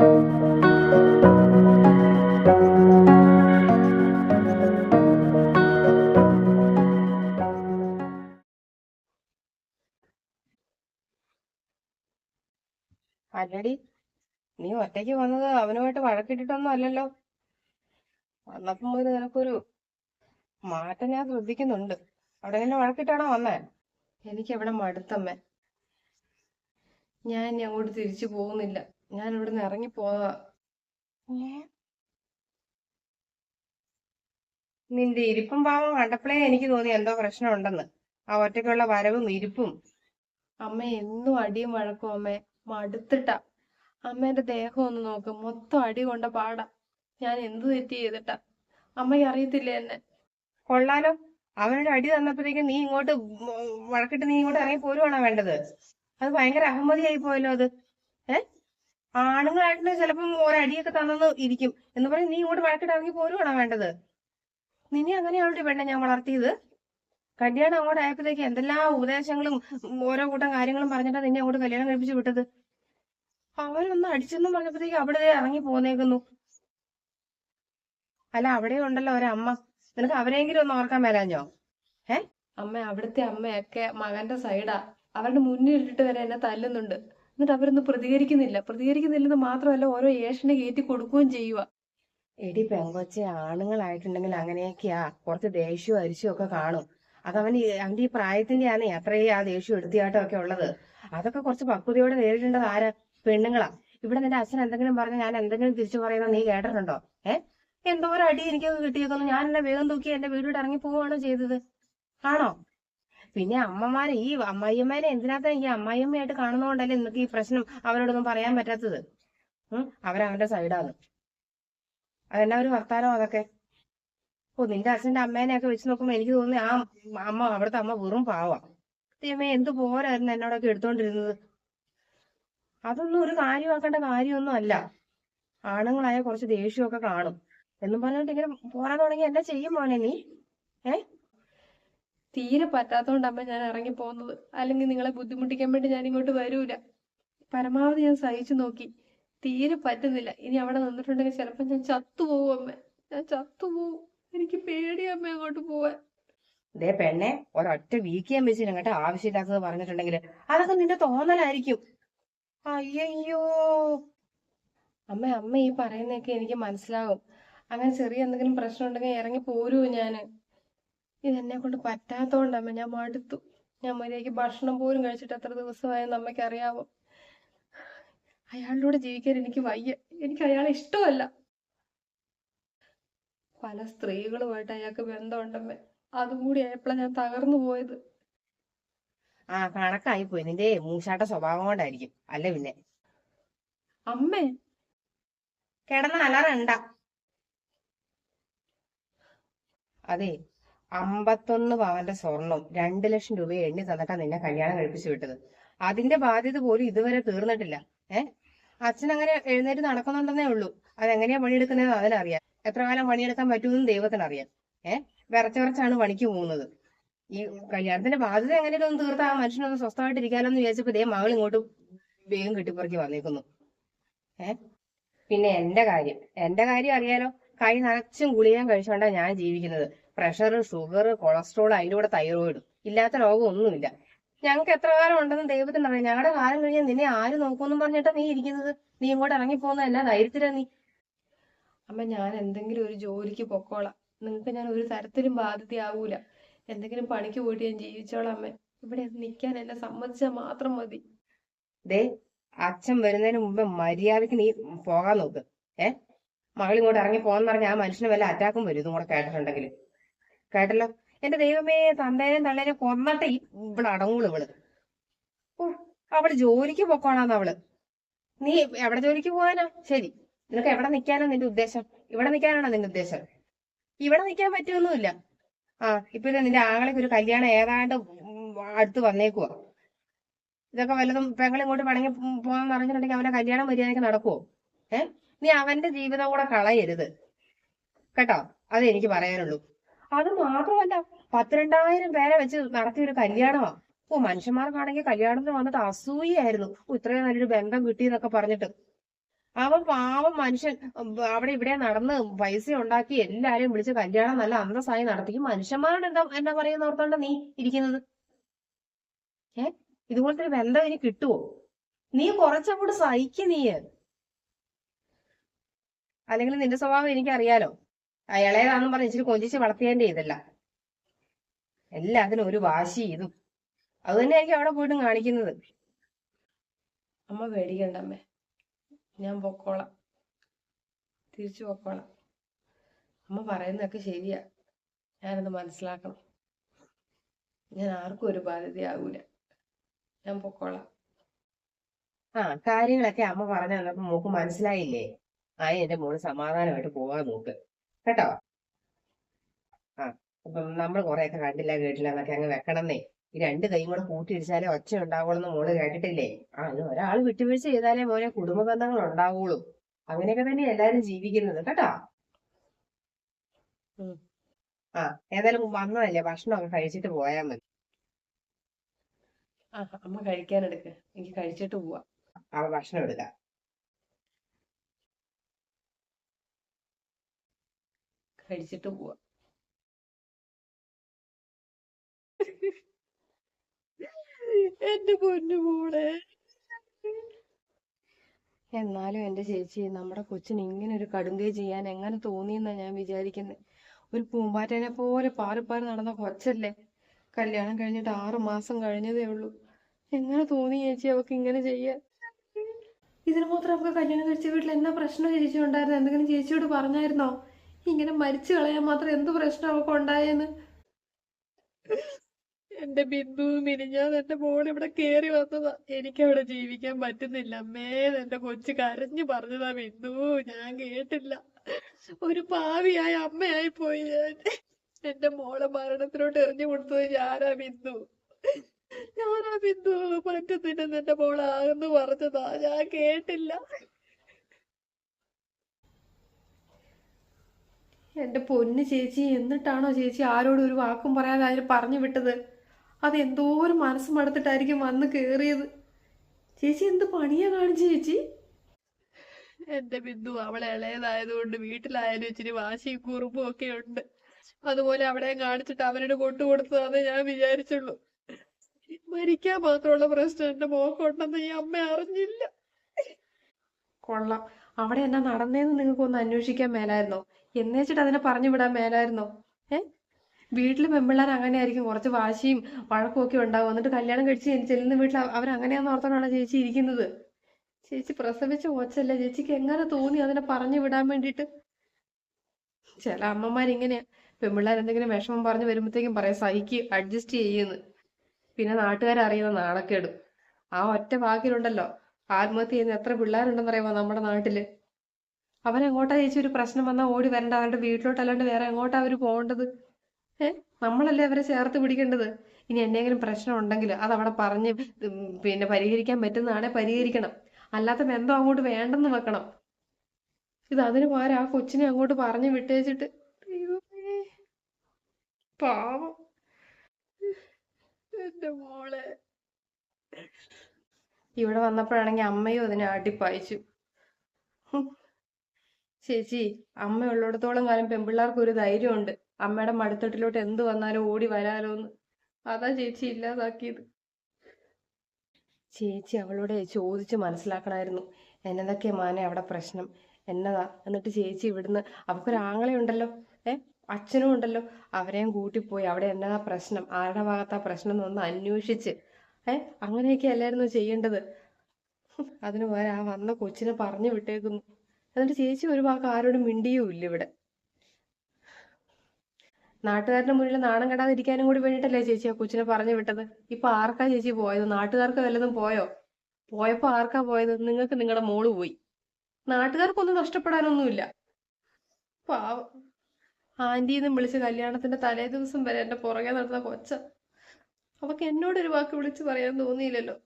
അല്ലടി നീ ഒറ്റയ്ക്ക് വന്നത് അവനുമായിട്ട് വഴക്കിട്ടിട്ടൊന്നും അല്ലല്ലോ. വന്നപ്പം മുതൽ നിനക്കൊരു മാറ്റം ഞാൻ ശ്രദ്ധിക്കുന്നുണ്ട്. അവിടെ എങ്ങനെ വഴക്കിട്ടാണോ വന്നേ? എനിക്കവിടെ മടുത്തമ്മേ. ഞാൻ അങ്ങോട്ട് തിരിച്ചു പോകുന്നില്ല. ഞാൻ ഇവിടുന്ന് ഇറങ്ങി പോവാ. നിന്റെ ഇരിപ്പും പാവം കണ്ടപ്പോഴേ എനിക്ക് തോന്നി എന്തോ പ്രശ്നം ഉണ്ടെന്ന് ആ ഒറ്റയ്ക്കുള്ള വരവും ഇരിപ്പും. അമ്മ എന്നും അടിയും വഴക്കും അമ്മേ. മടുത്തിട്ടാ. അമ്മേന്റെ ദേഹം ഒന്ന് നോക്ക്. മൊത്തം അടി കൊണ്ട പാടാ. ഞാൻ എന്തു തെറ്റി ചെയ്തിട്ടാ? അമ്മയ്ക്ക് അറിയത്തില്ലേ എന്നെ? കൊള്ളാലോ. അവനൊരു അടി തന്നപ്പോഴത്തേക്കും നീ ഇങ്ങോട്ട് വഴക്കിട്ട് നീ ഇങ്ങോട്ട് ഇറങ്ങി പോരുവാണോ വേണ്ടത്? അത് ഭയങ്കര അഹമ്മതിയായി പോയല്ലോ അത്. ഏ ആണുങ്ങളായിട്ട് ചിലപ്പം ഒരടിയൊക്കെ തന്നെന്ന് ഇരിക്കും എന്ന് പറഞ്ഞ് നീ ഇങ്ങോട്ട് വഴക്കിട്ട് ഇറങ്ങി പോരുവാണോ വേണ്ടത്? നിന്നെ അങ്ങനെയാണോ പെണ്ണെ ഞാൻ വളർത്തിയത്? കല്യാണം അങ്ങോട്ട് ആയപ്പോഴത്തേക്ക് എന്തെല്ലാം ഉപദേശങ്ങളും ഓരോ കൂട്ടം കാര്യങ്ങളും പറഞ്ഞിട്ടാ നിന്നെ അങ്ങോട്ട് കല്യാണം കഴിപ്പിച്ച് വിട്ടത്? അവരൊന്ന് അടിച്ചെന്നും പറഞ്ഞപ്പോഴത്തേക്ക് അവിടെ ഇറങ്ങി പോന്നേക്കുന്നു. അല്ല അവിടെ ഉണ്ടല്ലോ ഒരമ്മ. നിനക്ക് അവരെങ്കിലും ഒന്ന് ഓർക്കാൻ മേലാഞ്ഞോ? ഏ? അമ്മ അവിടുത്തെ അമ്മയൊക്കെ മകന്റെ സൈഡാ. അവരുടെ മുന്നിൽ ഇട്ടിട്ട് വരെ എന്നെ തല്ലുന്നുണ്ട്. എന്നിട്ട് അവരൊന്നും പ്രതികരിക്കുന്നില്ല. പ്രതികരിക്കുന്നില്ലെന്ന് മാത്രമല്ല ഓരോ ഏഷനെ കയറ്റി കൊടുക്കുകയും ചെയ്യുക എടി പെങ്കൊച്ചെ ആണുങ്ങളായിട്ടുണ്ടെങ്കിൽ അങ്ങനെയൊക്കെയാ. കുറച്ച് ദേഷ്യവും അരിശവും ഒക്കെ കാണും. അത് അവന് അവന്റെ ഈ പ്രായത്തിന്റെ ആണ് അത്രയും ആ ദേഷ്യം എടുത്തിയാട്ടം ഒക്കെ ഉള്ളത്. അതൊക്കെ കുറച്ച് പക്വതയോടെ നേരിടേണ്ടത് ആരാ? പെണ്ണുങ്ങളാ. ഇവിടെ നിന്റെ അച്ഛൻ എന്തെങ്കിലും പറഞ്ഞ ഞാൻ എന്തെങ്കിലും തിരിച്ചു പറയുന്നോ നീ കേട്ടിട്ടുണ്ടോ? ഏ? എന്തോരം അടി എനിക്ക് കിട്ടിയേക്കുന്നു. ഞാൻ എന്നെ വേഗം തൂക്കി എന്റെ വീട്ടിൽ ഇറങ്ങി പോവുകയാണോ ചെയ്തത്. ആണോ? പിന്നെ അമ്മമാരെ ഈ അമ്മായിയമ്മേനെ എന്തിനകത്താ ഈ അമ്മായിയമ്മയായിട്ട് കാണുന്നതുകൊണ്ടല്ലേ നിങ്ങൾക്ക് ഈ പ്രശ്നം അവരോടൊന്നും പറയാൻ പറ്റാത്തത്? അവരവന്റെ സൈഡാണ്. അതെന്നാ ഒരു വർത്താനോ അതൊക്കെ? ഓ നിന്റെ അച്ഛന്റെ അമ്മേനെയൊക്കെ വെച്ച് നോക്കുമ്പോ എനിക്ക് തോന്നി ആ അമ്മ അവിടുത്തെ അമ്മ വെറും പാവാ. ദൈവമേ എന്ത് പോരായിരുന്നു എന്നോടൊക്കെ എടുത്തോണ്ടിരുന്നത്? അതൊന്നും ഒരു കാര്യമാക്കേണ്ട കാര്യമൊന്നും അല്ല. ആണുങ്ങളായ കുറച്ച് ദേഷ്യമൊക്കെ കാണും. എന്നും പറഞ്ഞോണ്ട് ഇങ്ങനെ പോരാൻ തുടങ്ങി എന്നാ ചെയ്യും മോനെ നീ? ഏ? തീരെ പറ്റാത്തോണ്ടമ്മ ഞാൻ ഇറങ്ങി പോകുന്നത്. അല്ലെങ്കിൽ നിങ്ങളെ ബുദ്ധിമുട്ടിക്കാൻ വേണ്ടി ഞാൻ ഇങ്ങോട്ട് വരൂല. പരമാവധി ഞാൻ സഹിച്ചു നോക്കി. തീരെ പറ്റുന്നില്ല. ഇനി അവിടെ നിന്നിട്ടുണ്ടെങ്കിൽ ചിലപ്പോൾ ഞാൻ ചത്തുപോകും അമ്മ. ഞാൻ ചത്തുപോകും എനിക്ക് പേടിയാ അമ്മേ അങ്ങോട്ട് പോവാൻ. ദേ പെണ്ണെ ഒരൊറ്റ വീക്കിയാൻ വെച്ചില്ല കേട്ടോ ആവശ്യമില്ലാത്തത് പറഞ്ഞിട്ടുണ്ടെങ്കിൽ അതൊക്കെ നിന്റെ തോന്നലായിരിക്കും. അയ്യോ അമ്മ അമ്മ ഈ പറയുന്നതൊക്കെ എനിക്ക് മനസ്സിലാവും. അങ്ങനെ ചെറിയ എന്തെങ്കിലും പ്രശ്നം ഉണ്ടെങ്കിൽ ഇറങ്ങി പോരൂ ഞാൻ. ഇതെന്നെ കൊണ്ട് പറ്റാത്തോണ്ടമ്മ ഞാൻ മടുത്തു. ഞാൻ മര്യാദയ്ക്ക് ഭക്ഷണം പോലും കഴിച്ചിട്ട് എത്ര ദിവസമായെന്ന് അമ്മയ്ക്ക് അറിയാവോ അയാളുടെ കൂടെ ജീവിക്കാൻ എനിക്ക് വയ്യ. എനിക്ക് അയാളെ ഇഷ്ടമല്ല. പല സ്ത്രീകളുമായിട്ട് അയാൾക്ക് ബന്ധമുണ്ടമ്മേ. അതും കൂടി ആയപ്പോഴാണ് ഞാൻ തകർന്നു പോയത്. ആ കണക്കായി പോയി. നിന്റെ മൂശാട്ട സ്വഭാവം കൊണ്ടായിരിക്കും. അല്ല പിന്നെ. അമ്മേ. കിടന്ന അലറണ്ട. അതെ. അമ്പത്തൊന്ന് പവന്റെ സ്വർണം രണ്ടു ലക്ഷം രൂപ എണ്ണി തന്നിട്ടാ നിന്നെ കല്യാണം കഴിപ്പിച്ചു വിട്ടത്. അതിന്റെ ബാധ്യത പോലും ഇതുവരെ തീർന്നിട്ടില്ല. ഏ? അച്ഛൻ അങ്ങനെ എഴുന്നേറ്റ് നടക്കുന്നുണ്ടെന്നേ ഉള്ളൂ. അതെങ്ങനെയാ പണിയെടുക്കുന്നതെന്ന് അതിനറിയാം. എത്ര കാലം പണിയെടുക്കാൻ പറ്റുമെന്ന് ദൈവത്തിനറിയാം. ഏ? വിറച്ചുറച്ചാണ് പണിക്ക് പോകുന്നത്. ഈ കല്യാണത്തിന്റെ ബാധ്യത എങ്ങനെയൊക്കെ ഒന്ന് തീർത്താ മനുഷ്യനൊന്ന് സ്വസ്ഥമായിട്ട് ഇരിക്കാലോ എന്ന് വിചാരിച്ചപ്പോ ദേ മകൾ ഇങ്ങോട്ട് വേഗം കെട്ടിപ്പറക്കി വന്നേക്കുന്നു. ഏ? പിന്നെ എന്റെ കാര്യം. എന്റെ കാര്യം അറിയാലോ? കൈ നിറച്ചും ഗുളികയും കഴിച്ചോണ്ടാ ഞാൻ ജീവിക്കുന്നത്. പ്രഷർ ഷുഗർ കൊളസ്ട്രോൾ അതിന്റെ കൂടെ തൈറോയിഡ് ഇല്ലാത്ത രോഗം ഒന്നുമില്ല ഞങ്ങൾക്ക് എത്ര കാലം ഉണ്ടെന്ന് ദൈവത്തിന് അറിയാം. ഞങ്ങളുടെ കാലം കഴിഞ്ഞാൽ നിന്നെ ആര് നോക്കുമെന്നും പറഞ്ഞിട്ടാ നീ ഇരിക്കുന്നത്? നീ ഇങ്ങോട്ട് ഇറങ്ങി പോകുന്ന എന്നാ ധൈര്യത്തിലാ നീ. അമ്മ ഞാൻ എന്തെങ്കിലും ഒരു ജോലിക്ക് പൊക്കോളാം. നിങ്ങൾക്ക് ഞാൻ ഒരു തരത്തിലും ബാധ്യതയാവൂല. എന്തെങ്കിലും പണിക്ക് പോയിട്ട് ഞാൻ ജീവിച്ചോളാം അമ്മ. ഇവിടെ നിൽക്കാൻ എന്നെ സമ്മതിച്ചാൽ മാത്രം മതി. ദേ അച്ഛൻ വരുന്നതിന് മുമ്പ് മര്യാദയ്ക്ക് നീ പോകാൻ നോക്ക്. ഏ? മകൾ ഇങ്ങോട്ട് ഇറങ്ങി പോകാന്ന് പറഞ്ഞ ആ മനുഷ്യന് വല്ല അറ്റാക്കും വരും. ഇതും കൂടെ കേട്ടിട്ടുണ്ടെങ്കിൽ കേട്ടല്ലോ? എന്റെ ദൈവമേ തന്തേനും തള്ളേനും കൊന്നിട്ട് ഇവിടെ അടങ്ങൂൾ ഇവൾ. ഓ അവൾ ജോലിക്ക് പൊക്കോളാന്ന് അവൾ. നീ എവിടെ ജോലിക്ക് പോകാനാ ശരി. നിനക്ക് എവിടെ നിൽക്കാനാ നിന്റെ ഉദ്ദേശം? ഇവിടെ നിൽക്കാനാണോ നിന്റെ ഉദ്ദേശം? ഇവിടെ നിൽക്കാൻ പറ്റുമൊന്നുമില്ല ആ ഇപ്പൊ നിന്റെ ആങ്ങളേക്ക് ഒരു കല്യാണം ഏതാണ്ട് അടുത്ത് വന്നേക്കുവാ. ഇതൊക്കെ വല്ലതും പെങ്ങൾ ഇങ്ങോട്ട് പണങ്ങി പോകാന്ന് പറഞ്ഞിട്ടുണ്ടെങ്കിൽ അവന്റെ കല്യാണം മര്യാദയ്ക്ക് നടക്കുവോ? ഏ? നീ അവന്റെ ജീവിതം കൂടെ കളയരുത്. കേട്ടോ? അത് എനിക്ക് പറയാനുള്ളൂ. അത് മാത്രമല്ല പത്തിരണ്ടായിരം പേരെ വെച്ച് നടത്തിയ ഒരു കല്യാണമാ. ഓ മനുഷ്യന്മാർക്കാണെങ്കിൽ കല്യാണത്തിന് വന്നിട്ട് അസൂയായിരുന്നു ഓ ഇത്രയും നല്ലൊരു ബന്ധം കിട്ടി എന്നൊക്കെ പറഞ്ഞിട്ട്. അവൻ പാവം മനുഷ്യൻ. അവിടെ ഇവിടെ നടന്ന് പൈസ ഉണ്ടാക്കി എല്ലാരെയും വിളിച്ച് കല്യാണം നല്ല അന്തസ്സായി നടത്തി. മനുഷ്യന്മാരോട് എന്താ എന്താ പറയുന്ന ഓർത്തോണ്ട നീ ഇരിക്കുന്നത്? ഏ? ഇതുപോലത്തെ ഒരു ബന്ധം ഇനി കിട്ടുവോ? നീ കുറച്ചങ്ങോട്ട് സഹിക്ക് നീ അല്ലെങ്കിൽ നിന്റെ സ്വഭാവം എനിക്കറിയാലോ. ഇളയതാണെന്നും പറഞ്ഞ് ഇച്ചിരി കൊഞ്ചിച്ച് വളർത്തിയതിന്റെ ഇതല്ല. എല്ലാത്തിനും ഒരു വാശി ഇതും. അത് തന്നെയായിരിക്കും അവിടെ പോയിട്ടും കാണിക്കുന്നത്. അമ്മ പേടിക്കണ്ട അമ്മേ. ഞാൻ പൊക്കോളാം. തിരിച്ചു പൊക്കോളാം. അമ്മ പറയുന്നതൊക്കെ ശരിയാ. ഞാനത് മനസ്സിലാക്കണം. ഞാൻ ആർക്കും ഒരു ബാധ്യതയാകൂല ഞാൻ പൊക്കോളാം. ആ കാര്യങ്ങളൊക്കെ അമ്മ പറഞ്ഞു തന്നപ്പോ മോക്ക് മനസ്സിലായില്ലേ? ആ എന്റെ മോൾ സമാധാനമായിട്ട് പോവാൻ നോക്ക് കേട്ടോ? ആ. അപ്പം നമ്മൾ കുറെയൊക്കെ കണ്ടില്ല കേട്ടില്ല എന്നൊക്കെ അങ്ങ് വെക്കണമെന്നേ ഈ രണ്ട് കൈയും കൂടെ കൂട്ടിയിടിച്ചാലേ ഒച്ച ഉണ്ടാവുള്ളൂ മോൾ കേട്ടിട്ടില്ലേ? ആ അത് ഒരാൾ വിട്ടുവീഴ്ച ചെയ്താലേ മോനെ കുടുംബ ബന്ധങ്ങൾ ഉണ്ടാവുള്ളൂ. അങ്ങനെയൊക്കെ തന്നെ എല്ലാരും ജീവിക്കുന്നത്. കേട്ടോ? ആ ഏതായാലും വന്നതല്ലേ? ഭക്ഷണമൊക്കെ കഴിച്ചിട്ട് പോയാ മതി. അമ്മ കഴിക്കാനെടുക്ക് എനിക്ക് കഴിച്ചിട്ട് പോവാ. അവ ഭക്ഷണം എടുക്കാം. കഴിച്ചിട്ട് പോവാ. എന്റെ പൊന്നു മോളെ. എന്നാലും എന്റെ ചേച്ചി നമ്മുടെ കൊച്ചിന് ഇങ്ങനെ ഒരു കടുങ്കൈ ചെയ്യാൻ എങ്ങനെ തോന്നിയെന്നാ ഞാൻ വിചാരിക്കുന്നത് ഒരു പൂമ്പാറ്റനെ പോലെ പാറി പാറി നടന്ന കൊച്ചല്ലേ. കല്യാണം കഴിഞ്ഞിട്ട് ആറു മാസം കഴിഞ്ഞതേ ഉള്ളൂ. എങ്ങനെ തോന്നി ചേച്ചി അവക്ക് ഇങ്ങനെ ചെയ്യാൻ? ഇതിന് മാത്രം അവക്ക് കല്യാണം കഴിച്ച വീട്ടിൽ എന്നാ പ്രശ്നം ചേച്ചി ഉണ്ടായിരുന്നു? എന്തെങ്കിലും ചേച്ചിയോട് പറഞ്ഞായിരുന്നോ? ഇങ്ങനെ മരിച്ചു കളയാൻ മാത്രം എന്ത് പ്രശ്നം അവൾക്ക് ഉണ്ടായെന്ന്? എന്റെ ബിന്ദു മിനിഞ്ഞാന്ന് എന്റെ മോൾ ഇവിടെ കേറി വന്നതാ. എനിക്ക് അവിടെ ജീവിക്കാൻ പറ്റുന്നില്ല. അമ്മേ എന്റെ കൊച്ചു കരഞ്ഞു പറഞ്ഞതാ ബിന്ദു. ഞാൻ കേട്ടില്ല. ഒരു പാവിയായ അമ്മയായി പോയി ഞാൻ. എന്റെ മോളെ മരണത്തിലോട്ട് എറിഞ്ഞു കൊടുത്തത് ഞാനാ ബിന്ദു. ഞാനാ ബിന്ദു. പറ്റുന്നില്ലെന്ന് എന്റെ മോളാകുന്നു പറഞ്ഞതാ. ഞാൻ കേട്ടില്ല. എന്റെ പൊന്ന് ചേച്ചി എന്നിട്ടാണോ ചേച്ചി ആരോടും ഒരു വാക്കും പറയാതെ അതിന് പറഞ്ഞു വിട്ടത്? അത് ഒരു മനസ്സ് മടുത്തിട്ടായിരിക്കും വന്ന് കേറിയത്. ചേച്ചി എന്ത് പണിയാ കാണിച്ചു ചേച്ചി? എന്റെ ബിന്ദു അവളെ ഇളയതായതുകൊണ്ട് വീട്ടിലായാലും ഇച്ചിരി വാശിയും കുറുമ്പും ഒക്കെ ഉണ്ട്. അതുപോലെ അവിടെ കാണിച്ചിട്ട് അവനോട് കൊണ്ടുകൊടുത്തതാന്ന് ഞാൻ വിചാരിച്ചുള്ളൂ. മരിക്കാൻ മാത്രമുള്ള പ്രശ്നം എന്റെ മോക്കുണ്ടെന്ന് ഈ അമ്മ അറിഞ്ഞില്ല. കൊള്ളാം. അവിടെ എന്നാ നടന്നേന്ന് നിങ്ങൾക്ക് ഒന്ന് അന്വേഷിക്കാൻ മേലായിരുന്നോ? എന്നേച്ചിട്ട് അതിനെ പറഞ്ഞു വിടാൻ മേലായിരുന്നോ? ഏ? വീട്ടിൽ പെമ്പിള്ളേർ അങ്ങനെ ആയിരിക്കും കുറച്ച് വാശിയും വഴക്കും ഒക്കെ ഉണ്ടാവും. എന്നിട്ട് കല്യാണം കഴിച്ച് ചെല്ലുന്ന വീട്ടിൽ അവർ അങ്ങനെയാന്ന് ഓർത്തോണ്ടാണ് ചേച്ചി ഇരിക്കുന്നത്. ചേച്ചി പ്രസവിച്ച കൊച്ചല്ലേ. ചേച്ചിക്ക് എങ്ങനെ തോന്നി അതിനെ പറഞ്ഞു വിടാൻ വേണ്ടിയിട്ട്? ചില അമ്മമാരിങ്ങനെയാ പെമ്പിള്ളേർ എന്തെങ്കിലും വിഷമം പറഞ്ഞു വരുമ്പോഴത്തേക്കും പറയാം സഹിക്ക് അഡ്ജസ്റ്റ് ചെയ്യുന്നു പിന്നെ നാട്ടുകാരറിയുന്ന നാണക്കേടും. ആ ഒറ്റ വാക്കിലുണ്ടല്ലോ. ആത്മഹത്യ ചെയ്യുന്ന എത്ര പിള്ളേരുണ്ടെന്നറിയാമോ നമ്മുടെ നാട്ടിൽ? അവരെങ്ങോട്ടാ ചേച്ചി ഒരു പ്രശ്നം വന്നാൽ ഓടി വരണ്ട? അവരുടെ വീട്ടിലോട്ടല്ലാണ്ട് വേറെ എങ്ങോട്ടാ അവർ പോകേണ്ടത്? ഏ? നമ്മളല്ലേ അവരെ ചേർത്ത് പിടിക്കേണ്ടത്? ഇനി എന്തെങ്കിലും പ്രശ്നം ഉണ്ടെങ്കിൽ അത് അവിടെ പറഞ്ഞ് പിന്നെ പരിഹരിക്കാൻ പറ്റുന്നതാണെ പരിഹരിക്കണം. അല്ലാത്ത ബന്ധം അങ്ങോട്ട് വേണ്ടെന്ന് വെക്കണം. ഇത് അതിന് പകരം ആ കൊച്ചിനെ അങ്ങോട്ട് പറഞ്ഞു വിട്ടേച്ചിട്ട് പാവം എന്റെ മോളെ ഇവിടെ വന്നപ്പോഴാണെങ്കിൽ അമ്മയും അതിനെ ആട്ടിപ്പായിച്ചു ചേച്ചി അമ്മ ഉള്ളിടത്തോളം കാലം പെൺപിള്ളേർക്ക് ഒരു ധൈര്യമുണ്ട്. അമ്മയുടെ മടുത്തട്ടിലോട്ട് എന്ത് വന്നാലും ഓടി വരാലോ എന്ന് അതാ ചേച്ചി ഇല്ലാതാക്കിയത്. ചേച്ചി അവളോട് ചോദിച്ച് മനസ്സിലാക്കണമായിരുന്നു എന്നതൊക്കെയാ മാനെ അവിടെ പ്രശ്നം? എന്നതാ? എന്നിട്ട് ചേച്ചി ഇവിടുന്ന് അവക്കൊരു ആങ്ങളെ ഉണ്ടല്ലോ. ഏ അച്ഛനും ഉണ്ടല്ലോ. അവരെയും കൂട്ടിപ്പോയി. അവിടെ എന്നതാ പ്രശ്നം? ആരുടെ ഭാഗത്താ പ്രശ്നം? എന്നൊന്ന് അന്വേഷിച്ച് ഏ അങ്ങനെയൊക്കെ അല്ലായിരുന്നു ചെയ്യേണ്ടത്. അതിനു പകരം ആ വന്ന കൊച്ചിനെ പറഞ്ഞു വിട്ടേക്കുന്നു. എന്നിട്ട് ചേച്ചി ഒരു വാക്ക് ആരോടും മിണ്ടിയുമില്ല ഇവിടെ. നാട്ടുകാരുടെ മുന്നിൽ നാണം കെടാതിരിക്കാനും കൂടി വേണ്ടിയിട്ടല്ലേ ചേച്ചി ആ കൊച്ചിനെ പറഞ്ഞു വിട്ടത്? ഇപ്പൊ ആർക്കാ ചേച്ചി പോയത്? നാട്ടുകാർക്ക് വല്ലതും പോയോ? പോയപ്പോ ആർക്കാ പോയത്? നിങ്ങൾക്ക് നിങ്ങളുടെ മോൾ പോയി. നാട്ടുകാർക്കൊന്നും നഷ്ടപ്പെടാനൊന്നുമില്ല. പാവം. ആന്റിന്നും വിളിച്ച് കല്യാണത്തിന്റെ തലേ ദിവസം വരെ എന്റെ പുറകെ നടന്ന കൊച്ച അവക്ക് എന്നോടൊരു വാക്ക് വിളിച്ച് പറയാൻ തോന്നിയില്ലല്ലോ.